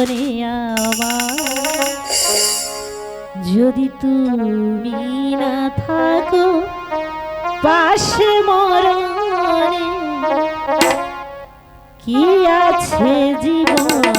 জীবনে আমার যদি তুমি না থাকো পাশে মরণে কি আছে জীবনে?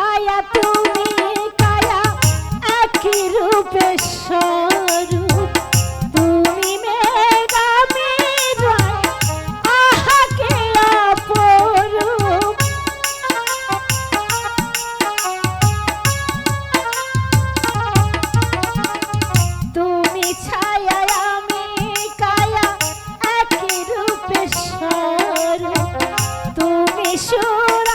ছায়া তুমি কায়া, একই রূপে স্বরূপ। তুমি রয় আহাকে অপরূপ। তুমি ছায়া, আমি কায়া, একই রূপে স্বরূপ। তুমি সুর